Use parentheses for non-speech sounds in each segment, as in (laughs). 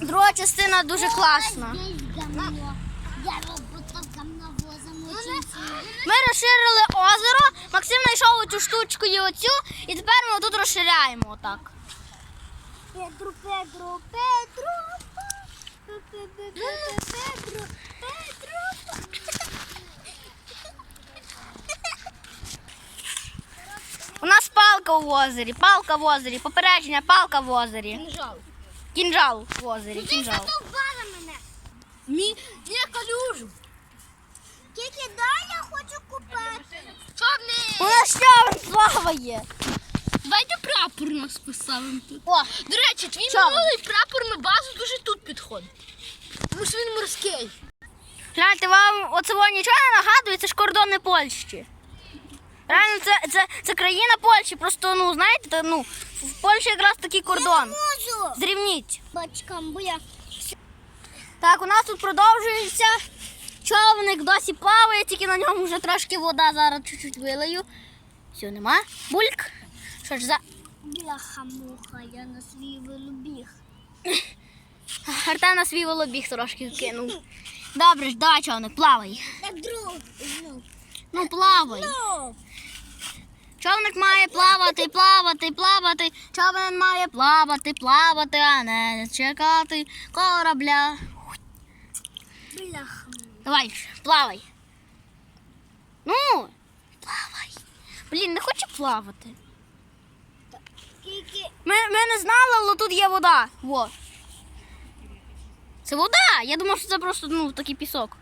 Друга частина дуже класна. Ми розширили озеро. Максим знайшов цю штучку і оцю, і тепер ми тут розширяємо отак. Петру, Петру, Петру. Петру, Петру, Петру. У нас палка в озері, палка в озері, попередження, палка в озері. Кінжал. В озері, кінжал. задовбала мене. Мі... Ні, калюжу. Тільки дай я хочу купати. У Чорний. нас ще плаває. Давайте прапор нас поставимо тут. О, До речі, твій Чорний. минулий прапор на базу дуже тут підходить. Тому що він морський. гляньте, вам оцього нічого не нагадує, це ж кордони Польщі. Реально, це, це, це країна Польщі, просто, ну, знаєте, та, ну, в Польщі якраз такий кордон. Можу. Зрівніть. Бачкам, бо я Так, у нас тут продовжується. Човник досі плаває, тільки на ньому вже трошки вода, зараз чуть-чуть вилию. Все, нема. Бульк. Що ж за. бляха-муха, я на свій вилубіг. (laughs) Артем на свій волобіг трошки кинув. Добре ж, давай, човник, плавай. Так, друг, ну, Ну, плавай. ну. Човник має плавати, плавати, плавати. Човен має плавати, плавати, а не чекати корабля. Давай, плавай. Ну, плавай. Блін, не хочу плавати. Ми, ми не знали, але тут є вода. Во. Це вода. Я думав, що це просто ну, такий пісок.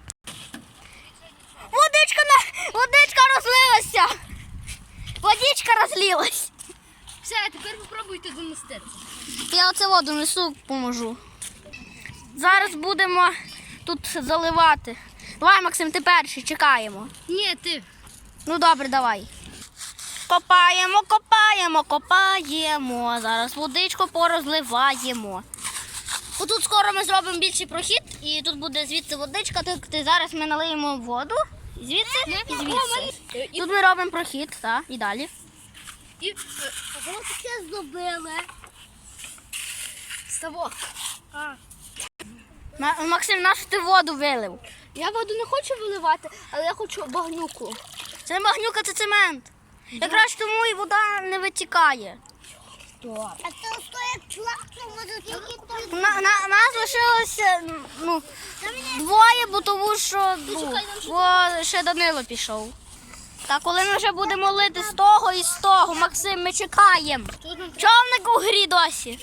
Водичка на водичка розлилася. Водичка розлилась. Все, тепер попробуйте донести. Я оце воду несу, поможу. Зараз будемо тут заливати. Давай, Максим, ти перший чекаємо. Ні, ти. Ну добре, давай. Копаємо, копаємо, копаємо. Зараз водичку порозливаємо. Отут скоро ми зробимо більший прохід, і тут буде звідси водичка. Тут ти- зараз ми налиємо воду. Звідси і звідси. Тут ми робимо прохід, так, і далі. І е, Ого, таке зробили. ставок. Ма- Максим, нашу ти воду вилив. Я воду не хочу виливати, але я хочу багнюку. Це не багнюка, це цемент. Якраз тому і вода не витікає. А то стоїть чувак, може тільки там. На, на, нас лишилося ну, двоє, бо тому що ну, бо ще Данило пішов. Та коли ми вже будемо лити з того і з того, Максим, ми чекаємо. Човник у грі досі.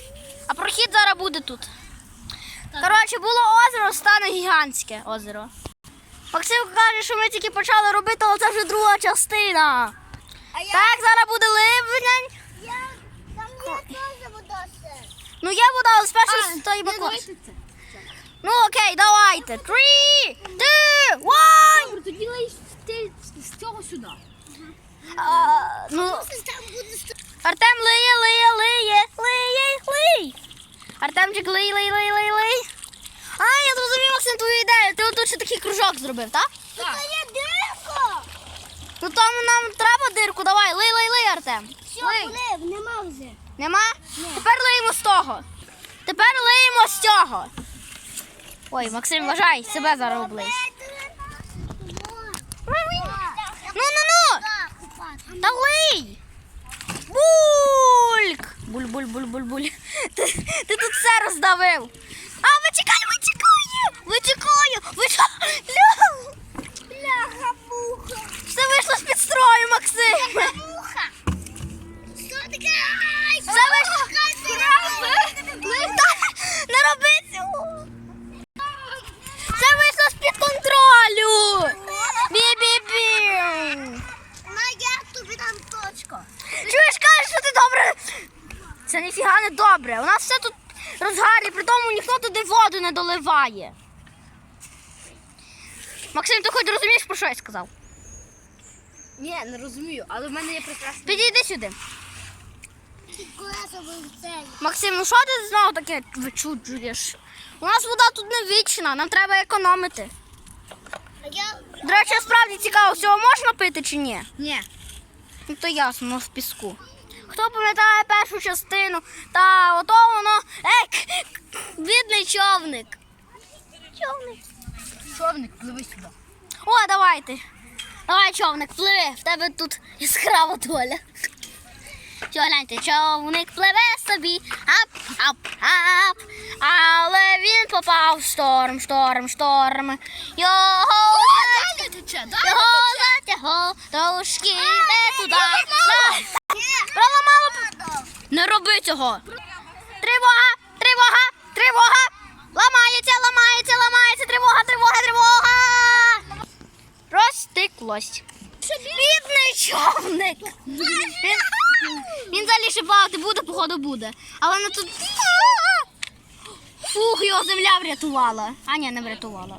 А прохід зараз буде тут. Коротше, було озеро, стане гігантське озеро. Максим каже, що ми тільки почали робити, але це вже друга частина. Так, зараз буде ливень. Я. Ну є вода, спершу той баклаж. це. Ну окей, давайте. Three, two, one. Добре, тоді лий ти з цього сюди. А, ну, Артем лиє, лиє, лиє, лиє, лий. Артемчик лий, лий, лий, лий, лий. А, я зрозумів, Максим, твою ідею. Ти отут ще такий кружок зробив, так? Так. Та є дирка. Ну там нам треба дирку, давай, лий, лий, лий, Артем. Все, полив, нема вже. Нема? Тепер лиємо з того. Тепер лиємо з цього. Ой, Максим, вважай, себе зараз облиш. Ну, ну, ну. Та лий! Бульк! Буль, буль, буль, буль, буль. Ти, ти тут все роздавив. А, витікай, витікає! Витікає! Витікає! Бляха, муха. Все вийшло з-під строю, Максим! Муха. Що таке? Ай, Все вийшло. Та, Не роби цього! Все вийшло з-під контролю! Бі-бі-бі! На як тобі там точка? Чуєш, кажеш, що ти добре. Це ніфіга не добре. У нас все тут розгарі, при тому ніхто туди воду не доливає. Максим, ти хоч розумієш, про що я сказав? Ні, не розумію, але в мене є прекрасний. Підійди сюди. Максим, ну що ти знову таке вичуджуєш? У нас вода тут не вічна, нам треба економити. До речі, справді цікаво, всього можна пити чи ні? Ні. Ну то ясно, в піску. Хто пам'ятає першу частину, та ото воно, ек, бідний човник. човник. Човник. Пливи сюди. О, давайте. Давай, човник, пливи. В тебе тут яскрава доля. Що, гляньте, човник пливе собі, ап, ап, ап. Але він попав в шторм, шторм, шторм. Його, Далі тече, далі його затягло, трошки не туди. Проламало. Не роби цього. Тривога, тривога, тривога. Ламається, ламається, ламається. Тривога, тривога, тривога. Розтеклось. Бідний човник. Він, він ще плавати буде, походу буде. Але на тут. Фух, його земля врятувала. А ні, не врятувала.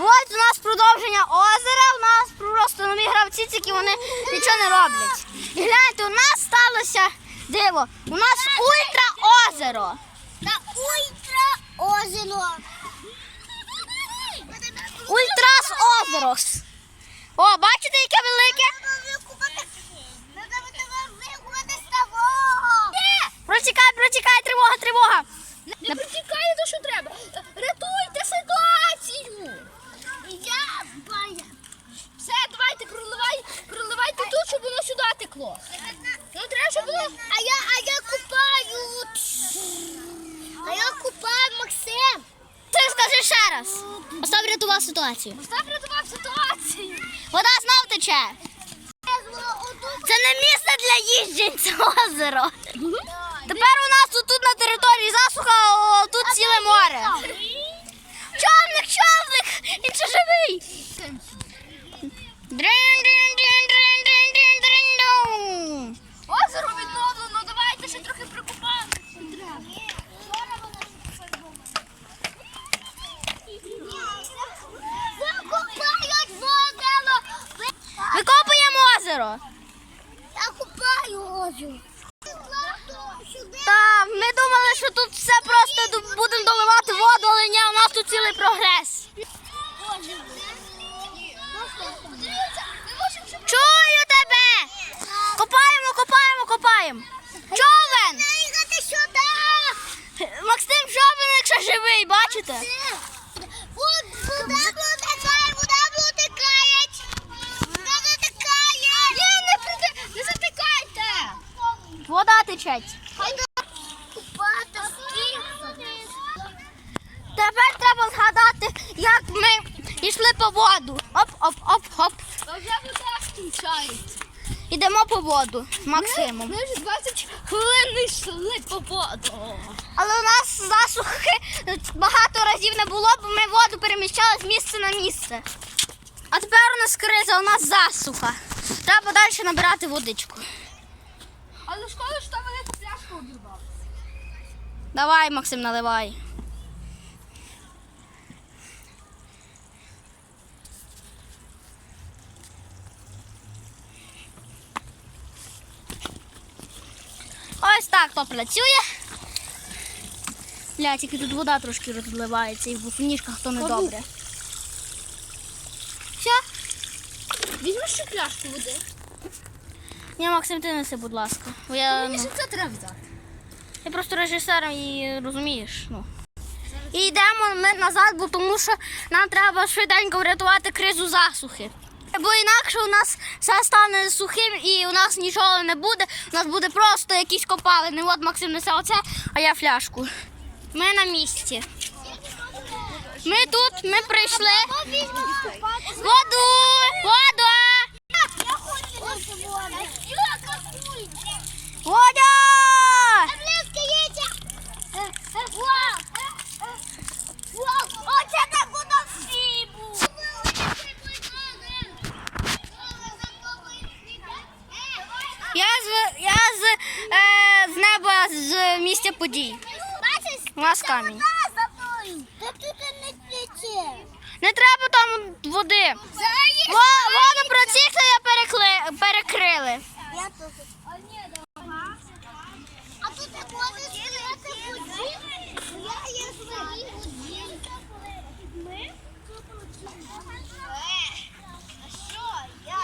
Ось у нас продовження озера. У нас просто нові гравці, тільки вони нічого не роблять. І гляньте, у нас сталося диво. У нас ультра озеро. Та ультра озеро. Ультрас озерос. О, бачите, яке велике? Протікай, протікай, тривога, тривога. Не протікає то, що треба. Рятуйте ситуацію. Я бая. Все, давайте проливай, проливайте тут, щоб воно сюди текло. Ну треба, щоб було. А я, а я купаю. А я купаю Максим. Ти скажи ще раз. Остав рятував ситуацію. Остап врятував ситуацію. Вода знов тече. Це не місце для їжджень, це озеро. Тепер у нас тут, на території засуха, а тут ціле море. Човник, човник! Він ще живий. Дрин-дин-дин-дин-дин-дин-дин. Озеро відновлено, давайте ще трохи прикопаємо. Закупають озеро. Викопуємо озеро. Я купаю озеро. Та ми думали, що тут все просто ду- будемо доливати воду, але ні, у нас тут цілий прогрес. Чую тебе! Копаємо, копаємо, копаємо. Човен! Їхати сюди. Максим човен, якщо живий, бачите? Вот вода протекає, вода протекає. Вода протекає. Ні, не, прити- не затикайте. Вода течеть. Купати Тепер треба згадати, як ми йшли по воду. Оп, оп, оп, оп. Та вже вода скінчається. Ідемо по воду з Максимом. Ми вже 20 хвилин не йшли по воду. Але у нас засухи багато разів не було, бо ми воду переміщали з місця на місце. А тепер у нас криза, у нас засуха. Треба далі набирати водичку. Але шкода, що там велика пляшка обірвалася. Давай, Максим, наливай. Ось так то працює. Бля, тільки тут вода трошки розливається і в бусоніжках то не добре. Все? Візьми ще пляшку води. Ні, Максим, ти неси, будь ласка. Бо я, Мені ну, ще це треба взяти. я просто режисер і розумієш. Ну. І йдемо ми назад, бо тому що нам треба швиденько врятувати кризу засухи. Бо інакше у нас все стане сухим і у нас нічого не буде. У нас буде просто якісь копалини. От Максим несе оце, а я фляжку. Ми на місці. Ми тут, ми прийшли. Воду! Воду! Я хочу воду. Я капую. Водя! Близько їдьте. Вау. Вау. Оце так воно всі Я з, я з, е, з неба з місця подій. Бачиш? У нас камінь. Та тут не тече. Не треба там води. Во- Воду протікли, я перекли, перекрили. Я тут. А тут не можеш стояти воді. Я є свої воді. Ми? А що? Я...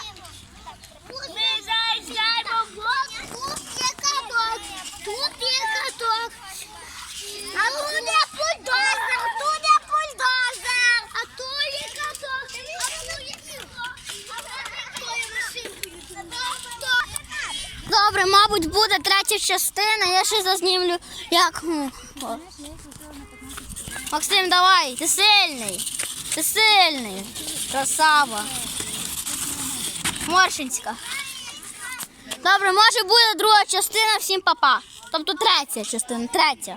Ми заїжджаємо в воду. Тут є каток. Тут є каток. А тут Добре, мабуть, буде третя частина. Я ще зазнімлю, як. Максим, давай, ти сильний. Ти сильний. Красава. Моршинська. Добре, може буде друга частина, всім папа. Тобто третя частина, третя.